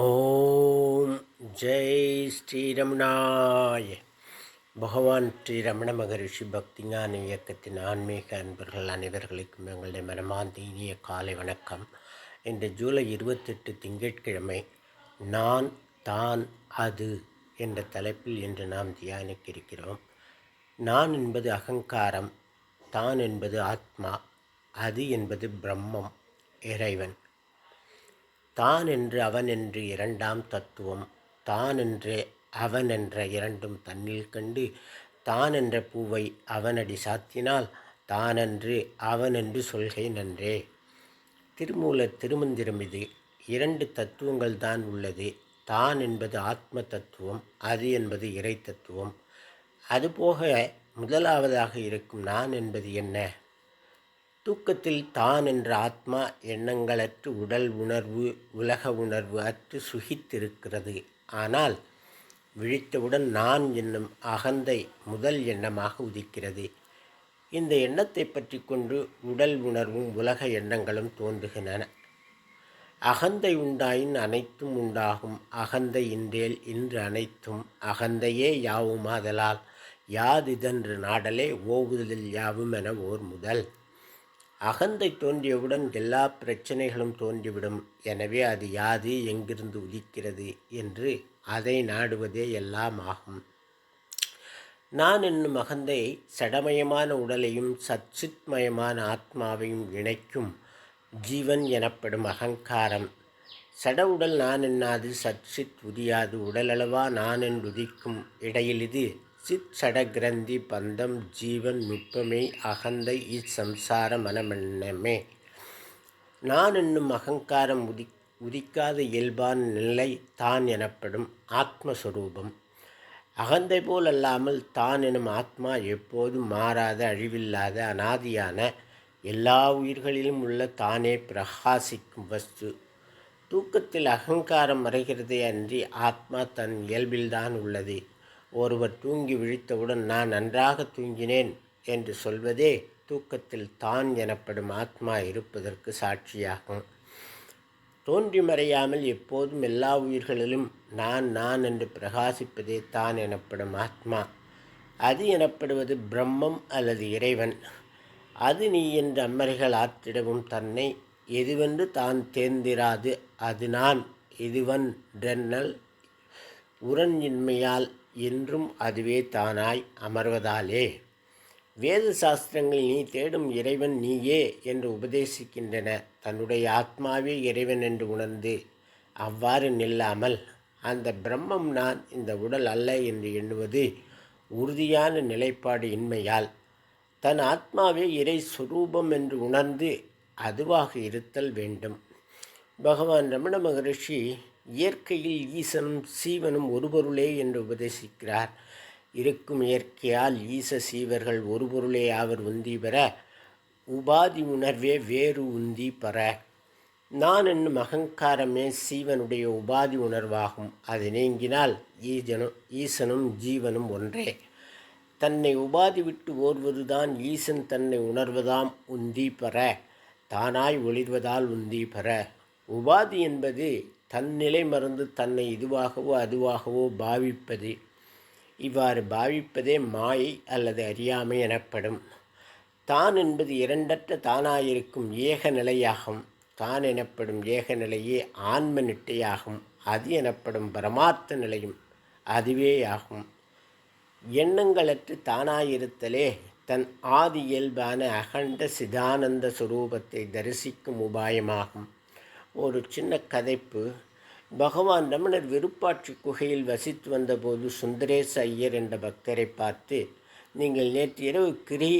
ஓம் ஜெய் ஸ்ரீரமணாய். பகவான் ஸ்ரீ ரமண மகரிஷி பக்திஞான இயக்கத்தின் ஆன்மீக அன்பர்கள் அனைவர்களுக்கும் எங்களுடைய மனமார்ந்த இனிய காலை வணக்கம். இந்த ஜூலை இருபத்தெட்டு திங்கட்கிழமை நான் தான் அது என்ற தலைப்பில் இன்று நாம் தியானிக்க இருக்கிறோம் நான் என்பது அகங்காரம் தான் என்பது ஆத்மா அது என்பது பிரம்மம் இறைவன். தான் என்று அவன் என்று இரண்டாம் தத்துவம் தான் என்று அவன் என்ற இரண்டும் தன்னில் கண்டு தான் என்ற பூவை அவனடி சாத்தினால் தானன்று என்று சொல்கை நன்றே. திருமூல திருமந்திரம் இது. இரண்டு தத்துவங்கள் தான் உள்ளது. தான் என்பது ஆத்ம தத்துவம் அது என்பது இறை தத்துவம். அதுபோக முதலாவதாக இருக்கும் நான் என்பது என்ன? தூக்கத்தில் தான் என்ற ஆத்மா எண்ணங்களற்று உடல் உணர்வு உலக உணர்வு அற்று சுகித்திருக்கிறது. ஆனால் விழித்தவுடன் நான் என்னும் அகந்தை முதல் எண்ணமாக உதிக்கிறது. இந்த எண்ணத்தை பற்றி கொண்டு உடல் உணர்வும் உலக எண்ணங்களும் தோன்றுகின்றன. அகந்தை உண்டாயின் அனைத்தும் உண்டாகும். அகந்தை இன்றேல் இன்று அனைத்தும் அகந்தையே யாவுமாதலால் யாதிதன்று நாடலே ஓவுதலில் யாவும் என ஓர் முதல். அகந்தை தோன்றியவுடன் எல்லா பிரச்சனைகளும் தோன்றிவிடும். எனவே அது யாது எங்கிருந்து உதிக்கிறது என்று அதை நாடுவதே எல்லாம் ஆகும். நான் என்னும் அகந்தை சடமயமான உடலையும் சச்சித்மயமான ஆத்மாவையும் இணைக்கும் ஜீவன் எனப்படும் அகங்காரம். சட உடல் நான் என்னாது சச்சித் உதியாது. உடலளவா நான் என்று உதிக்கும் இடையில் இது சித் சட கிரந்தி பந்தம் ஜீவன் நுட்பமே அகந்தை இச்சம்சார மனமெண்ணமே நான் என்னும் அகங்காரம் உதி உதிக்காத இயல்பான நிலை தான் எனப்படும் ஆத்மஸ்வரூபம். அகந்தை போல் அல்லாமல் தான் எனும் ஆத்மா எப்போதும் மாறாத அழிவில்லாத அனாதியான எல்லா உயிர்களிலும் உள்ள தானே பிரகாசிக்கும் வஸ்து. தூக்கத்தில் அகங்காரம் மறைகிறதே அன்றி ஆத்மா தன் இயல்பில்தான் உள்ளது. ஒருவர் தூங்கி விழித்தவுடன் நான் நன்றாக தூங்கினேன் என்று சொல்வதே தூக்கத்தில் தான் எனப்படும் ஆத்மா இருப்பதற்கு சாட்சியாகும். தோன்றி மறையாமல் எப்போதும் எல்லா உயிர்களிலும் நான் நான் என்று பிரகாசிப்பதே தான் எனப்படும் ஆத்மா. அது எனப்படுவது பிரம்மம் அல்லது இறைவன். அது நீ என்று அம்மறைகள் ஆற்றிடவும் தன்னை. எதுவென்று தான் தேர்ந்திராது அது நான். இதுவன் டென்னல் உரன் இன்மையால் என்றும் அதுவே தானாய் அமர்வதாலே. வேத சாஸ்திரங்கள் நீ தேடும் இறைவன் நீயே என்று உபதேசிக்கின்றன. தன்னுடைய ஆத்மாவே இறைவன் என்று உணர்ந்து அவ்வாறு நில்லாமல் அந்த பிரம்மம் நான் இந்த உடல் அல்ல என்று எண்ணுவது உறுதியான நிலைப்பாடு இன்மையால் தன் ஆத்மாவே இறை சுரூபம் என்று உணர்ந்து அதுவாக இருத்தல் வேண்டும். பகவான் ரமண மகரிஷி இயற்கையில் ஈசனும் சீவனும் ஒரு பொருளே என்று உபதேசிக்கிறார். இருக்கும் இயற்கையால் ஈச சீவர்கள் ஒரு பொருளே அவர் உந்தி பெற உபாதி உணர்வே வேறு உந்தி பெற. நான் என்னும் அகங்காரமே சீவனுடைய உபாதி உணர்வாகும். அது நீங்கினால் ஈஜனும் ஈசனும் ஜீவனும் ஒன்றே. தன்னை உபாதி விட்டு ஓர்வதுதான் ஈசன் தன்னை உணர்வதாம் உந்தி பெற தானாய் ஒளிர்வதால் உந்தி பெற. உபாதி என்பது தன்னிலை மறந்து தன்னை இதுவாகவோ அதுவாகவோ பாவிப்பது இவ்வாறு பாவிப்பதே மாயை அல்லது அறியாமை எனப்படும். தான் என்பது இரண்டற்ற தானாயிருக்கும் ஏக நிலையாகும். தான் எனப்படும் ஏக நிலையே ஆன்ம நிட்டையாகும். அது எனப்படும் பரமார்த்த நிலையும் அதுவேயாகும். எண்ணங்களற்று தானாயிருத்தலே தன் ஆதி இயல்பான அகண்ட சிதானந்த சுரூபத்தை தரிசிக்கும் உபாயமாகும். ஒரு சின்ன கதைப்பு. பகவான் ரமணர் விருப்பாட்சி குகையில் வசித்து வந்தபோது சுந்தரேச ஐயர் என்ற பக்தரை பார்த்து நீங்கள் நேற்று இரவு கிரி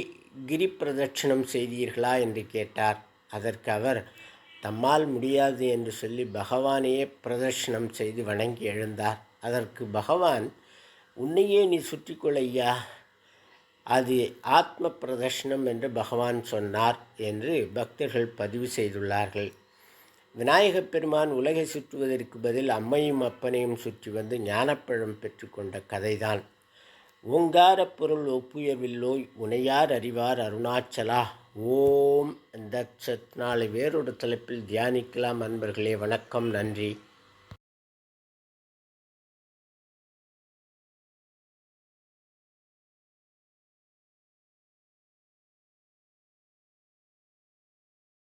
கிரி பிரதட்சணம் செய்தீர்களா? என்று கேட்டார். அதற்கு அவர் தம்மால் முடியாது என்று சொல்லி பகவானையே பிரதர்ஷனம் செய்து வணங்கி எழுந்தார். அதற்கு பகவான் உன்னையே நீ சுற்றிக்கொள்ளையா அது ஆத்ம பிரதர்ஷனம் என்று பகவான் சொன்னார் என்று பக்தர்கள் பதிவு செய்துள்ளார்கள். விநாயகப் பெருமான் உலகை சுற்றுவதற்கு பதில் அம்மையும் அப்பனையும் சுற்றி வந்து ஞானப்பழம் பெற்றுக்கொண்ட கதைதான். ஓங்கார பொருள் ஒப்புயவில்லோய் உனையார் அறிவார் அருணாச்சலா. ஓம் இந்த சத் நாளை வேறொரு தலைப்பில் தியானிக்கலாம் அன்பர்களே. வணக்கம். நன்றி.